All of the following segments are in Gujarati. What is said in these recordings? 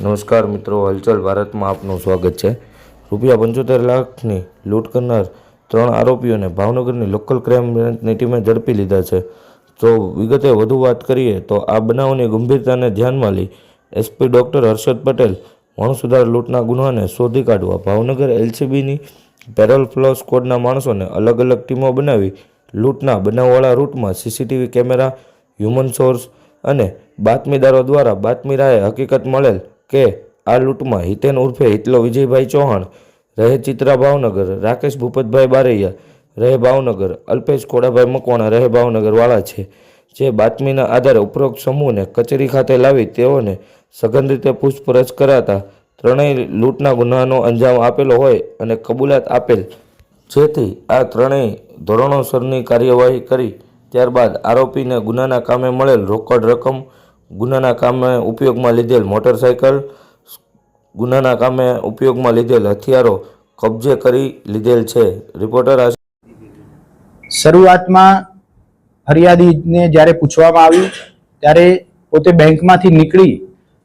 નમસ્કાર મિત્રો, હલચલ ભારતમાં આપનું સ્વાગત છે. રૂપિયા પંચોતેર લાખની લૂંટ કરનાર ત્રણ આરોપીઓને ભાવનગરની લોકલ ક્રાઇમ બ્રાન્ચની ટીમે ઝડપી લીધા છે. તો વિગતે વધુ વાત કરીએ, તો આ બનાવની ગંભીરતાને ધ્યાનમાં લઈ એસપી ડૉક્ટર હર્ષદ પટેલ વણસુધાર લૂંટના ગુનાને શોધી કાઢવા ભાવનગર એલસીબીની પેરોલ ફ્લો સ્કોડના માણસોને અલગ અલગ ટીમો બનાવી લૂંટના બનાવવાળા રૂટમાં સીસીટીવી કેમેરા, હ્યુમન સોર્સ અને બાતમીદારો દ્વારા બાતમી રાહે હકીકત મળેલ કે આ લૂંટમાં હિતેન ઉર્ફે હિતલો વિજયભાઈ ચૌહાણ, રહે ચિત્રા ભાવનગર, રાકેશ ભૂપતભાઈ બારૈયા, રહે ભાવનગર, અલ્પેશ ખોડાભાઈ મકવાણા, રહે ભાવનગરવાળા છે. જે બાતમીના આધારે ઉપરોક્ત સમૂહને કચેરી ખાતે લાવી તેઓને સઘન રીતે પૂછપરછ કરાતા ત્રણેય લૂંટના ગુનાનો અંજામ આપેલો હોય અને કબૂલાત આપેલ. જેથી આ ત્રણેય ધોરણોસરની કાર્યવાહી કરી, ત્યારબાદ આરોપીને ગુનાના કામે મળેલ રોકડ રકમ ગુનાના કામે ઉપયોગમાં લીધેલ મોટરસાયકલ, ગુનાના કામે ઉપયોગમાં લીધેલ હથિયારો કબજે કરી લીધેલ છે. રિપોર્ટર શરૂઆતમાં ફરિયાદીને જ્યારે પૂછવામાં આવ્યું, ત્યારે પોતે બેંકમાંથી નીકળી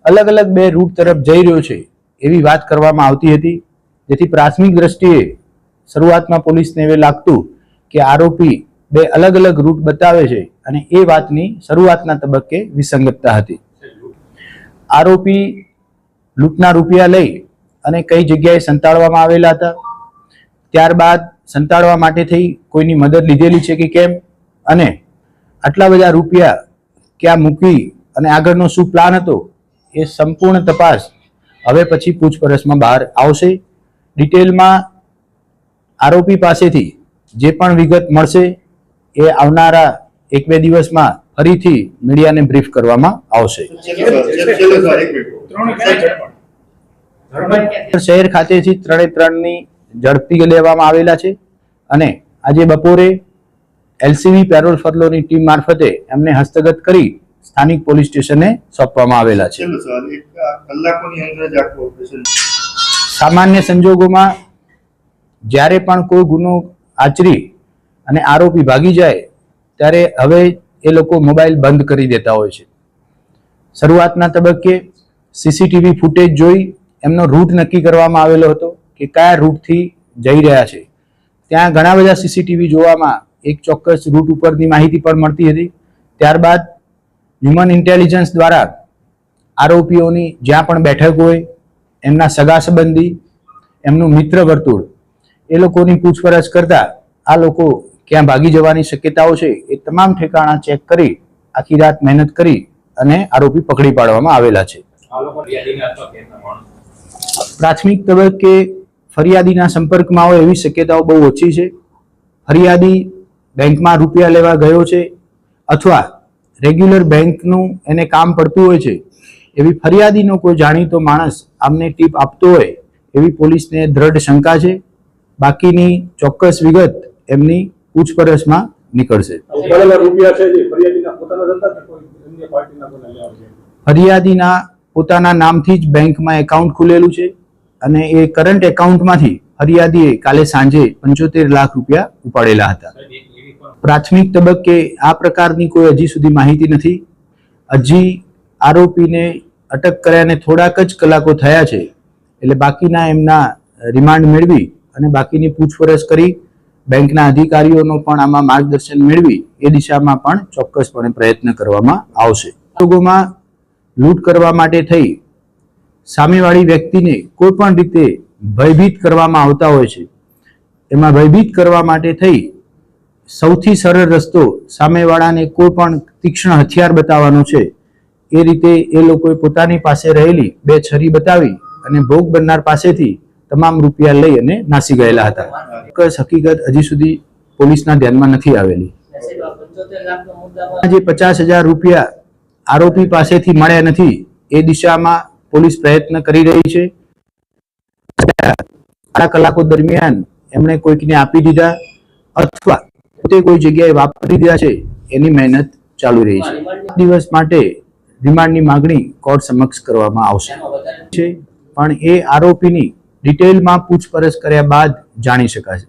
અલગ અલગ બે રૂટ તરફ જઈ રહ્યો છે એવી વાત કરવામાં આવતી હતી, જેથી પ્રાથમિક દ્રષ્ટિએ શરૂઆતમાં પોલીસને એવું લાગતું કે આરોપી બે અલગ અલગ રૂટ બતાવે છે અને એ વાતની શરૂઆતના તબક્કે વિસંગતતા હતી. આરોપી લૂંટના રૂપિયા લઈ અને કઈ જગ્યાએ સંતાડવામાં આવેલા હતા? ત્યારબાદ સંતાડવા માટે થઈ કોઈની મદદ લીધેલી છે કે કેમ? અને આટલા બધા રૂપિયા ક્યાં મૂકી અને આગળનો શું પ્લાન હતો? એ સંપૂર્ણ તપાસ હવે પછી પૂછપરછમાં બહાર આવશે. ડિટેલમાં આરોપી પાસેથી જે પણ વિગત મળશે એ આવનારા એક બે દિવસમાં ફરીથી મીડિયાને બ્રીફ કરવામાં આવશે. શહેર ખાતેથી ત્રણે ત્રણની ઝડપી લેવામાં આવેલા છે અને આજે બપોરે એલસીબી પેરોલ ફરલોની ટીમ મારફતે એમને હસ્તગત કરી સ્થાનિક પોલીસ સ્ટેશને સોંપવામાં આવેલા છે. સામાન્ય સંજોગોમાં જ્યારે પણ કોઈ ગુનો આચરી અને આરોપી ભાગી જાય, ત્યારે હવે એ લોકો મોબાઈલ બંધ કરી દેતા હોય છે. શરૂઆતના તબક્કે સીસીટીવી ફૂટેજ જોઈ એમનો રૂટ નક્કી કરવામાં આવેલો હતો કે કયા રૂટથી જઈ રહ્યા છે. ત્યાં ઘણા બધા સીસીટીવી જોવામાં એક ચોક્કસ રૂટ ઉપરની માહિતી પણ મળતી હતી. ત્યારબાદ હ્યુમન ઇન્ટેલિજન્સ દ્વારા આરોપીઓની જ્યાં પણ બેઠક હોય, એમના સગા સંબંધી, એમનું મિત્ર વર્તુળ, એ લોકોની પૂછપરછ કરતા આ લોકો ક્યાં ભાગી જવાની શક્યતાઓ છે એ તમામ ઠેકાણા ચેક કરી આખી રાત મહેનત કરી અને આરોપી પકડી પાડવામાં આવેલા છે. પ્રાથમિક તબક્કે ફરિયાદીના સંપર્કમાં હોય એવી શક્યતાઓ બહુ ઓછી છે. ફરિયાદી બેંકમાં રૂપિયા લેવા ગયો છે અથવા રેગ્યુલર બેંકનું એને કામ પડતું હોય છે. એવી ફરિયાદીનો કોઈ જાણીતો માણસ આમને ટીપ આપતો હોય એવી પોલીસને દ્રઢ શંકા છે. બાકીની ચોક્કસ વિગત એમની પૂછપરછમાં નીકળશે. ફરિયાદીના પોતાના નામથી જ બેંકમાં એકાઉન્ટ ખુલેલું છે અને એ કરંટ એકાઉન્ટમાંથી ફરિયાદીએ કાલે સાંજે પંચોતેર લાખ રૂપિયા ઉપાડેલા હતા. પ્રાથમિક તબક્કે આ પ્રકારની કોઈ હજી સુધી માહિતી નથી. હજી આરોપીને અટક કર્યાને થોડાક જ કલાકો થયા છે. એટલે બાકીના એમના રિમાન્ડ મેળવી અને બાકીની પૂછપરછ કરી બેંકના અધિકારીઓનો પણ આમાં માર્ગદર્શન મેળવી એ દિશામાં પણ ચોક્કસપણે પ્રયત્ન કરવામાં આવશે. ઉદ્યોગોમાં લૂંટ કરવા માટે થઈ સામેવાળી વ્યક્તિને કોઈ પણ રીતે ભયભીત કરવામાં આવતા હોય છે. એમાં ભયભીત કરવા માટે થઈ સૌથી સરળ રસ્તો સામેવાળાને કોઈ પણ તીક્ષ્ણ હથિયાર બતાવવાનો છે. એ રીતે એ લોકોએ પોતાની પાસે રહેલી બે છરી બતાવી અને ભોગ બનનાર પાસેથી તમામ રૂપિયા લઈ અને નાસી ગયેલા હતા. ચોક્કસ હકીકત હજી સુધી પોલીસના ધ્યાનમાં નથી આવેલી. જે પચાસ હજાર રૂપિયા આરોપી પાસેથી મળ્યા નથી. એ દિશામાં પોલીસ પ્રયત્ન કરી રહી છે. આ કલાકો દરમિયાન એમણે કોઈકને આપી દીધા અથવા પોતે કોઈ જગ્યાએ વાપરી દીધા છે એની મહેનત ચાલુ રહી છે. દિવસ માટે રિમાન્ડની માગણી કોર્ટ સમક્ષ કરવામાં આવશે. પણ એ આરોપીની ડિટેલમાં પૂછપરછ કર્યા બાદ જાણી શકાશે.